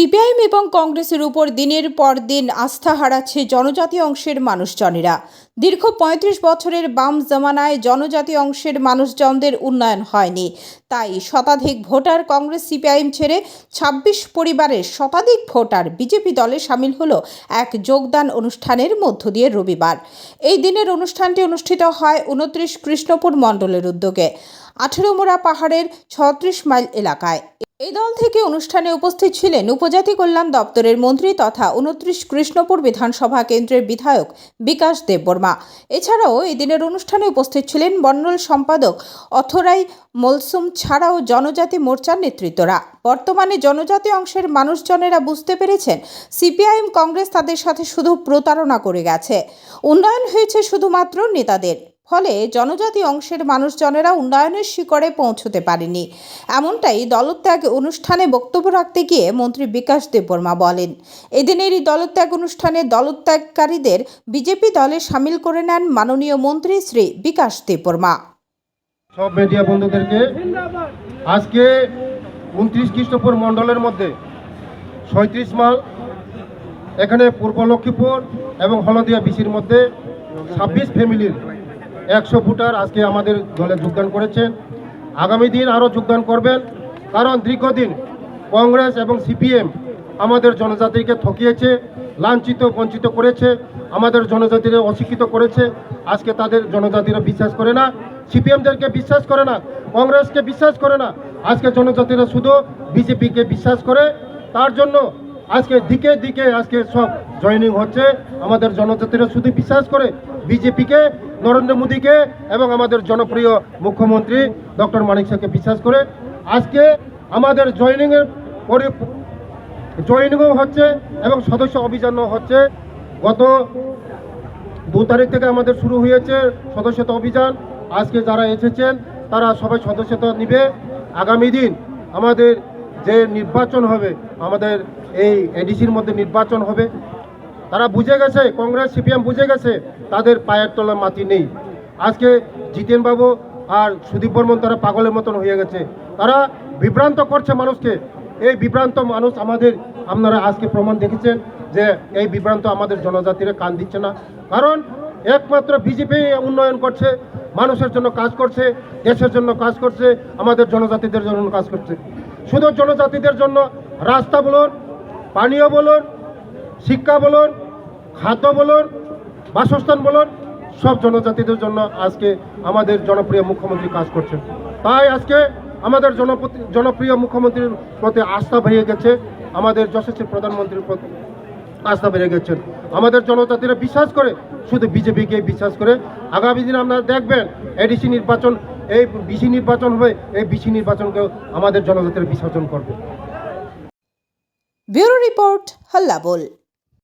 CPIM এবং কংগ্রেসের উপর দিনের পর দিন আস্থা হারাচ্ছে জনজাতি অংশের মানুষজনেরা। দীর্ঘ পঁয়ত্রিশ বছরের বাম জামানায় জনজাতি অংশের মানুষজনদের উন্নয়ন হয়নি। তাই শতাধিক ভোটার কংগ্রেস সিপিআইএম ছেড়ে ছাব্বিশ পরিবারের শতাধিক ভোটার বিজেপি দলে সামিল হলো এক যোগদান অনুষ্ঠানের মধ্য দিয়ে রবিবার। এই দিনের অনুষ্ঠানটি অনুষ্ঠিত হয় উনত্রিশ কৃষ্ণপুর মণ্ডলের উদ্যোগে। আঠেরোমোড়া পাহাড়ের ছত্রিশ মাইল এলাকায়। এই দল থেকে অনুষ্ঠানে উপস্থিত ছিলেন উপজাতি কল্যাণ দপ্তরের মন্ত্রী তথা উনত্রিশ কৃষ্ণপুর বিধানসভা কেন্দ্রের বিধায়ক বিকাশ দেববর্মা। এছাড়াও এই দিনের অনুষ্ঠানে উপস্থিত ছিলেন মণ্ডল সম্পাদক অথরাই মলসুম ছাড়াও জনজাতি মোর্চার নেতৃত্বরা। বর্তমানে জনজাতি অংশের মানুষজনেরা বুঝতে পেরেছেন সিপিআইএম কংগ্রেস তাদের সাথে শুধু প্রতারণা করে গেছে। উন্নয়ন হয়েছে শুধুমাত্র নেতাদের। ফলে জনজাতি অংশের মানুষজনেরা উন্নয়নের শিকড়ে পৌঁছতে পারেনি। এমনটাই দলত্যাগ অনুষ্ঠানে বক্তব্য রাখতে গিয়ে মন্ত্রী বিকাশ দেববর্মা বলেন এদিনের এই দলত্যাগ অনুষ্ঠানে দলত্যাগকারীদের বিজেপি দলে সামিল করে নেন মাননীয় মন্ত্রী শ্রী বিকাশ দেববর্মা। সব মিডিয়া বন্ধুদেরকে আজকে উনত্রিশ খ্রিস্টপুর মণ্ডলের মধ্যে সৈত্রিশ মাল, এখানে পূর্ব লক্ষ্মীপুর এবং হলদিয়া বিসির মধ্যে ছাব্বিশ ফ্যামিলির একশো ফুটার আজকে আমাদের দলে যোগদান করেছেন। আগামী দিন আরও যোগদান করবেন, কারণ দীর্ঘদিন কংগ্রেস এবং সিপিএম আমাদের জনজাতিকে ঠকিয়েছে, লাঞ্ছিত, বঞ্চিত করেছে, আমাদের জনজাতিরা অশিক্ষিত করেছে। আজকে তাদের জনজাতিরা বিশ্বাস করে না, সিপিএমদেরকে বিশ্বাস করে না, কংগ্রেসকে বিশ্বাস করে না। আজকে জনজাতিরা শুধু বিজেপিকে বিশ্বাস করে, তার জন্য আজকে দিকে দিকে আজকে সব জয়েনিং হচ্ছে। আমাদের জনজাতিরা শুধু বিশ্বাস করে বিজেপিকে, নরেন্দ্র মোদীকে এবং আমাদের জনপ্রিয় মুখ্যমন্ত্রী ডক্টর মানিক শাহকে বিশ্বাস করে আজকে আমাদের জয়েনিংয়ের পরি, জয়েনিংও হচ্ছে এবং সদস্য অভিযানও হচ্ছে। গত দু তারিখ থেকে আমাদের শুরু হয়েছে সদস্যতা অভিযান। আজকে যারা এসেছেন, তারা সবাই সদস্যতা নিবে। আগামী দিন আমাদের যে নির্বাচন হবে, আমাদের এই এডিসির মধ্যে নির্বাচন হবে তারা বুঝে গেছে, কংগ্রেস, সিপিএম বুঝে গেছে, তাদের পায়ের তলা মাটি নেই। আজকে জিতেনবাবু আর সুদীপ বর্মন তারা পাগলের মতন হয়ে গেছে। তারা বিভ্রান্ত করছে মানুষকে। এই বিভ্রান্ত মানুষ আমাদের, আপনারা আজকে প্রমাণ দেখেছেন যে এই বিভ্রান্ত আমাদের জনজাতিরা কান দিচ্ছে না। কারণ একমাত্র বিজেপি উন্নয়ন করছে, মানুষের জন্য কাজ করছে, দেশের জন্য কাজ করছে, আমাদের জনজাতিদের জন্য কাজ করছে। শুধু জনজাতিদের জন্য, রাস্তা বলুন, পানীয় বলুন শিক্ষা বলুন, খাদ্য বলুন, বাসস্থান বলুন, সব জনজাতিদের জন্য আজকে আমাদের জনপ্রিয় মুখ্যমন্ত্রী কাজ করছেন। তাই আজকে আমাদের জনপ্রিয় মুখ্যমন্ত্রীর প্রতি আস্থা বেড়ে গেছে, আমাদের যশস্বী প্রধানমন্ত্রীর প্রতি আস্থা বেড়ে গেছেন আমাদের জনজাতিরা বিশ্বাস করে, শুধু বিজেপিকে বিশ্বাস করে। আগামী দিন আপনারা দেখবেন এডিসি নির্বাচন, এই বিসি নির্বাচন হবে এই বিসি নির্বাচনকেও আমাদের জনজাতিরা বিসর্জন করবে। Bureau report হল্লাবোল